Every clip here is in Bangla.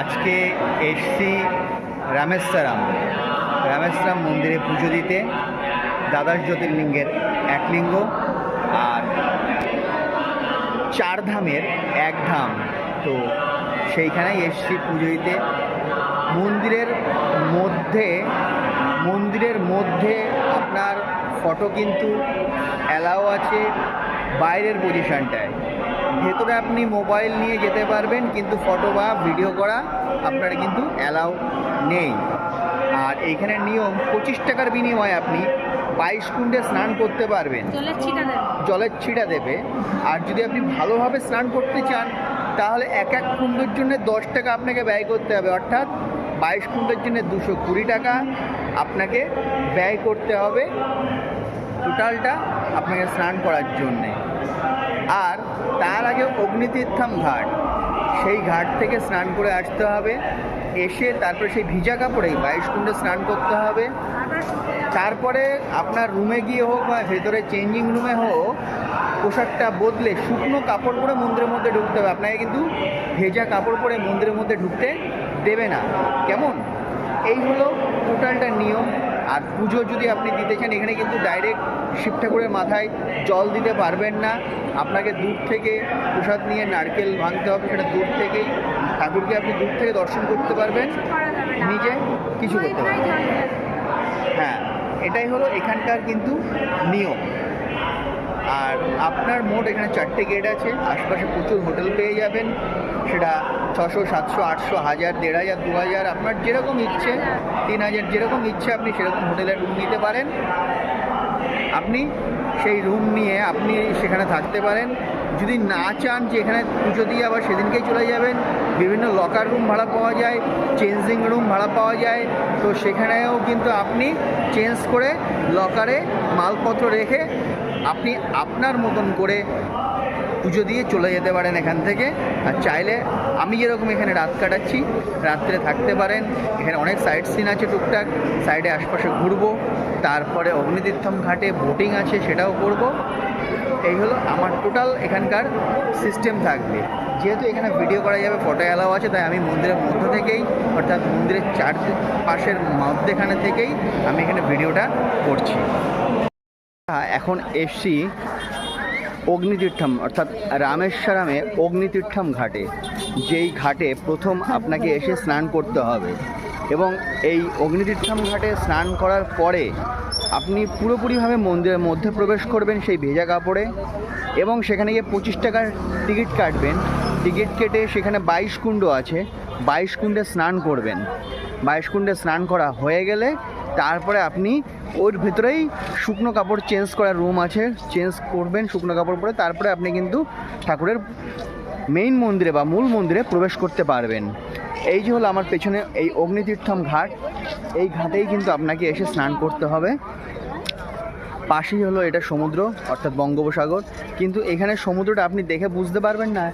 আজকে এসছি রামেশ্বরম। রামেশ্বরম মন্দিরে পুজো দিতে। দ্বাদশ জ্যোতির্লিঙ্গের এক লিঙ্গ আর চার ধামের এক ধাম। তো সেইখানেই এসছি পুজো দিতে। মন্দিরের মধ্যে মন্দিরের মধ্যে আপনার ফটো কিন্তু অ্যালাও আছে। বাইরের পজিশনটায় ভেতরে আপনি মোবাইল নিয়ে যেতে পারবেন কিন্তু ফটো বা ভিডিও করা আপনার কিন্তু অ্যালাউ নেই। আর এইখানে নিয়ম পঁচিশ টাকার বিনিময়ে আপনি বাইশ কুণ্ডে স্নান করতে পারবেন। জলের ছিটা দেবে। জলের ছিটা দেবে। আর যদি আপনি ভালোভাবে স্নান করতে চান তাহলে এক এক কুণ্ডের জন্য দশ টাকা আপনাকে ব্যয় করতে হবে। অর্থাৎ বাইশ কুণ্ডের জন্য দুশো কুড়ি টাকা আপনাকে ব্যয় করতে হবে। টোটালটা আপনাকে স্নান করার জন্যে। আর তার আগে অগ্নিতীর্থাম ঘাট। সেই ঘাট থেকে স্নান করে আসতে হবে। এসে তারপরে সেই ভিজা কাপড়েই বাইশ কুণ্ডে স্নান করতে হবে। তারপরে আপনার রুমে গিয়ে হোক বা ভেতরে চেঞ্জিং রুমে হোক, পোশাকটা বদলে শুকনো কাপড় পরে মন্দিরের মধ্যে ঢুকতে হবে। আপনাকে কিন্তু ভেজা কাপড় পরে মন্দিরের মধ্যে ঢুকতে দেবে না। কেমন? এই হলো টোটালটা নিয়ম। আর পুজো যদি আপনি দিতে চান এখানে কিন্তু ডাইরেক্ট শিব ঠাকুরের মাথায় জল দিতে পারবেন না। আপনাকে দূর থেকে প্রসাদ নিয়ে নারকেল ভাঙতে হবে সেটা দূর থেকেই ঠাকুরকে আপনি দূর থেকে দর্শন করতে পারবেন। নিজে কিছু করতে পারবেন। হ্যাঁ এটাই হলো এখানকার কিন্তু নিয়ম। আর আপনার মোট এখানে চারটে গেট আছে আশপাশে প্রচুর হোটেল পেয়ে যাবেন। সেটা ছশো, সাতশো, আটশো, হাজার, দেড় হাজার, দু হাজার, আপনার যেরকম ইচ্ছে, তিন হাজার যেরকম ইচ্ছে, আপনি সেরকম হোটেলের রুম নিতে পারেন। আপনি সেই রুম নিয়ে আপনি সেখানে থাকতে পারেন। যদি না চান যে এখানে পুজো দিয়ে আবার সেদিনকেই চলে যাবেন, বিভিন্ন লকার রুম ভাড়া পাওয়া যায় চেঞ্জিং রুম ভাড়া পাওয়া যায়, তো সেখানেও কিন্তু আপনি চেঞ্জ করে লকারে মালপত্র রেখে আপনি আপনার মতন করে পুজো দিয়ে চলে যেতে পারেন এখান থেকে। আর চাইলে আমি যেরকম এখানে রাত কাটাচ্ছি, রাত্রে থাকতে পারেন। এখানে অনেক সাইড সিন আছে টুকটাক। সাইডে আশপাশে ঘুরবো। তারপরে অগ্নিতীর্থম ঘাটে বোটিং আছে, সেটাও করব। এই হলো আমার টোটাল এখানকার সিস্টেম থাকবে। যেহেতু এখানে ভিডিও করা যাবে ফটো অ্যালাও আছে, তাই আমি মন্দিরের মধ্য থেকেই, অর্থাৎ মন্দিরের চার পাশের মধ্যেখানে থেকেই আমি এখানে ভিডিওটা করছি। এখন এসছি অগ্নিতীর্থম, অর্থাৎ রামেশ্বরমে অগ্নিতীর্থম ঘাটে। যেই ঘাটে প্রথম আপনাকে এসে স্নান করতে হবে। এবং এই অগ্নিতীর্থম ঘাটে স্নান করার পরে আপনি পুরোপুরিভাবে মন্দিরের মধ্যে প্রবেশ করবেন সেই ভেজা কাপড়ে এবং সেখানে গিয়ে পঁচিশ টাকার টিকিট কাটবেন। টিকিট কেটে সেখানে বাইশ কুণ্ড আছে। বাইশ কুণ্ডে স্নান করবেন। বাইশ কুণ্ডে স্নান করা হয়ে গেলে তারপরে আপনি ওর ভিতরেই শুকনো কাপড় চেঞ্জ করার রুম আছে, চেঞ্জ করবেন শুকনো কাপড় পরে, তারপরে আপনি কিন্তু ঠাকুরের মেইন মন্দিরে বা মূল মন্দিরে প্রবেশ করতে পারবেন। এই যে হলো আমার পেছনে এই অগ্নিতীর্থম ঘাট, এই ঘাটেই কিন্তু আপনাকে এসে স্নান করতে হবে। পাশেই হলো এটা সমুদ্র, অর্থাৎ বঙ্গোপসাগর। কিন্তু এখানে সমুদ্রটা আপনি দেখে বুঝতে পারবেন না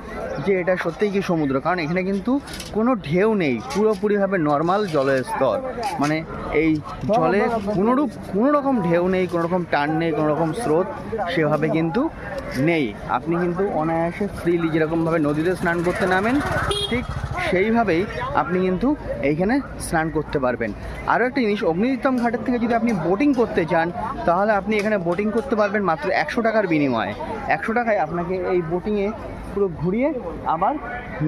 যে এটা সত্যিই কি সমুদ্র? কারণ এখানে কিন্তু কোনো ঢেউ নেই, পুরোপুরিভাবে নর্মাল জলের স্তর। মানে এই জলে কোনোরূপ কোনো রকম ঢেউ নেই কোনো রকম টান নেই কোনো রকম স্রোত সেভাবে কিন্তু নেই। আপনি কিন্তু অনায়াসে ফ্রিলি যেরকমভাবে নদীতে স্নান করতে নামেন, ঠিক সেইভাবেই আপনি কিন্তু এইখানে স্নান করতে পারবেন। আরও একটা জিনিস অগ্নিতীর্থম ঘাটের থেকে যদি আপনি বোটিং করতে চান, তাহলে আপনি এখানে বোটিং করতে পারবেন মাত্র একশো টাকার বিনিময়ে। একশো টাকায় আপনাকে এই বোটিংয়ে পুরো ঘুরিয়ে আবার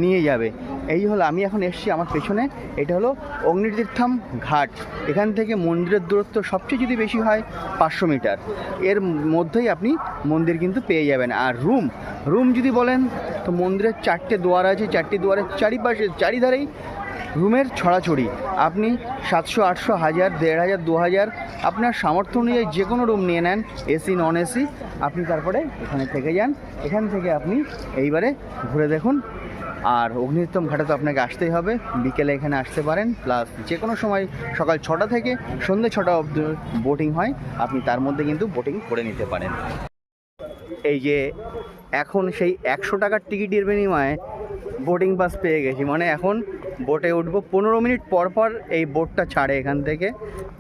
নিয়ে যাবে। এই হলো, আমি এখন এসছি আমার পেছনে। এটা হলো অগ্নিতীর্থম ঘাট। এখান থেকে মন্দিরের দূরত্ব সবচেয়ে যদি বেশি হয় পাঁচশো মিটার। এর মধ্যেই আপনি মন্দির কিন্তু পেয়ে যাবেন। আর রুম রুম যদি বলেন, তো মন্দিরের চারটে দোয়ার আছে। চারটি দোয়ারের চারিপাশে, চারিধারেই রুমের ছড়াছড়ি। আপনি সাতশো, আটশো, হাজার, দেড় হাজার, দু হাজার, আপনার সামর্থ্য অনুযায়ী যে কোনো রুম নিয়ে নেন এসি নন এসি আপনি তারপরে এখানে থেকে যান। এখান থেকে আপনি এইবারে ঘুরে দেখুন। আর অগ্নিতম ঘাটে তো আপনাকে আসতেই হবে। বিকেলে এখানে আসতে পারেন। প্লাস যে কোনো সময় সকাল ছটা থেকে সন্ধ্যে ছটা অবধি বোটিং হয়। আপনি তার মধ্যে কিন্তু বোটিং করে নিতে পারেন। এই যে, এখন সেই একশো টাকার টিকিটের বিনিময়ে বোটিং পাস পেয়ে গেছি। মানে এখন বোটে উঠবো। পনেরো মিনিট পর পর এই বোটটা ছাড়ে এখান থেকে।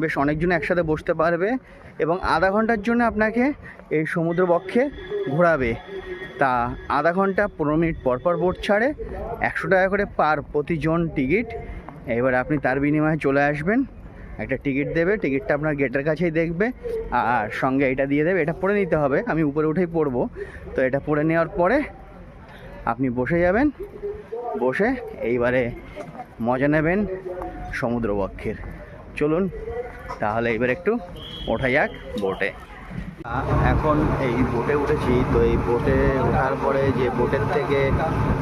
বেশ অনেকজন একসাথে বসতে পারবে এবং আধা ঘণ্টার জন্য আপনাকে এই সমুদ্র বক্ষে ঘোরাবে। তা আধা ঘণ্টা, পনেরো মিনিট পর পর বোট ছাড়ে। একশো টাকা করে পার প্রতিজন টিকিট এবার আপনি তার বিনিময়ে চলে আসবেন। একটা টিকিট দেবে। টিকিটটা আপনার গেটের কাছেই দেখবে। আর সঙ্গে এটা দিয়ে দেবে। এটা পরে নিতে হবে। আমি উপরে উঠেই পড়ব তো এটা পরে নেওয়ার পরে আপনি বসে যাবেন, বসে এইবারে মজা নেবেন সমুদ্রবক্ষের। চলুন তাহলে এবার একটু ওঠা যাক বোটে। এখন এই বোটে উঠেছি, তো এই বোটে ওঠার পরে যে বোটের থেকে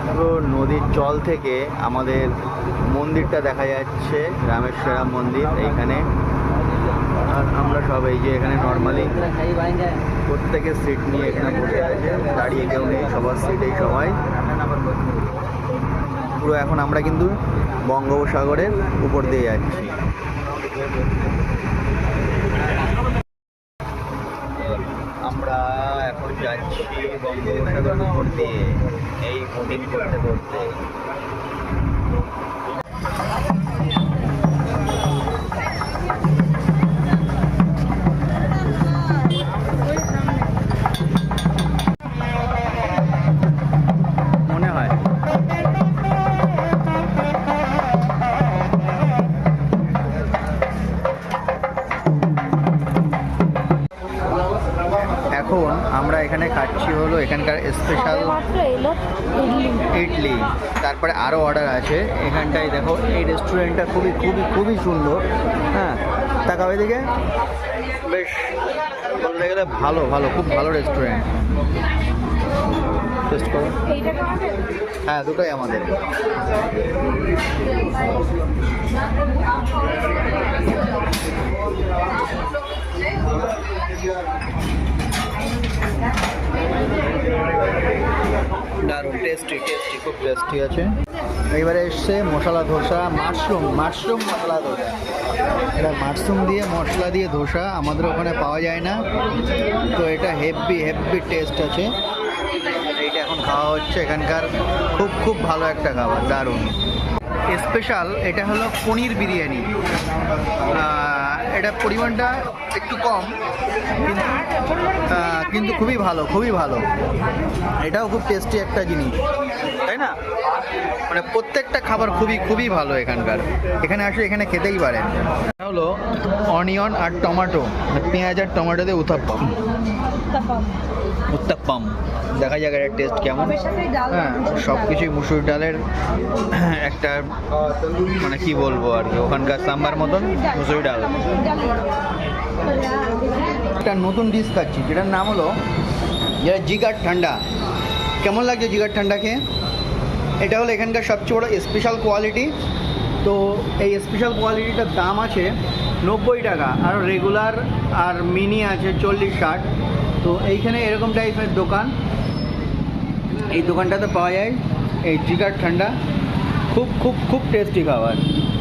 পুরো নদীর জল থেকে আমাদের মন্দিরটা দেখা যাচ্ছে, রামেশ্বরম মন্দির, এইখানে। আর আমরা সব এই যে এখানে নর্মালি প্রত্যেকের সিট নিয়ে এখানে বসে আছে। দাঁড়িয়ে কেউ নেই, সবার সিটেই সবাই। পুরো এখন আমরা কিন্তু বঙ্গোপসাগরের উপর দিয়ে যাচ্ছি। আমরা এখন যাচ্ছি বঙ্গোপসাগরের উপর দিয়ে, এই বোটিং করতে করতে। এখানে খাচ্ছি হলো এখানকার স্পেশাল ইডলি। তারপরে আরও অর্ডার আছে। এখানটায় দেখো এই রেস্টুরেন্টটা খুবই খুবই খুবই সুন্দর। হ্যাঁ তাকাও এদিকে। বেশ বলতে গেলে ভালো ভালো খুব ভালো রেস্টুরেন্ট টেস্ট করো। হ্যাঁ দুটোই আমাদের। দারুণ টেস্টি টেস্টি খুব টেস্টি আছে। এবারে এসছে মশলা ধোসা, মাশরুম মাশরুম মশলা ধোসা। এটা মাশরুম দিয়ে মশলা দিয়ে ধোসা, আমাদের ওখানে পাওয়া যায় না। তো এটা হেভি হেভি টেস্ট আছে। এইটা এখন খাওয়া হচ্ছে এখানকার খুব খুব ভালো একটা খাবার, দারুণ। স্পেশাল এটা হলো পনির বিরিয়ানি। এটার পরিমাণটা একটু কম কিন্তু খুবই ভালো খুবই ভালো। এটাও খুব টেস্টি একটা জিনিস। তাই না? মানে প্রত্যেকটা খাবার খুবই খুবই ভালো এখানকার। এখানে আসলে এখানে খেতেই পারে এটা হলো অনিয়ন আর টমেটো পেঁয়াজ আর টমেটো দিয়ে উত্তাপ্পম। দেখা যাক এর টেস্ট কেমন। হ্যাঁ সব কিছুই মুসুর ডালের একটা মানে কি বলব আর কি, ওখানকার সাম্বার মতন মুসুরি ডাল। একটা নতুন ডিশ খাচ্ছি, যেটার নাম হলো, যেটা জিগার ঠান্ডা। কেমন লাগছে জিগার ঠান্ডা খেয়ে? এটা হলো এখানকার সবচেয়ে বড় স্পেশাল কোয়ালিটি তো এই স্পেশাল কোয়ালিটিটার দাম আছে নব্বই টাকা, আর রেগুলার আর মিনি আছে চল্লিশ ষাট। তো এইখানে এরকম টাইপের দোকান। এই দোকানটাতে পাওয়া যায় এই জিগার ঠান্ডা। খুব খুব খুব টেস্টি খাবার।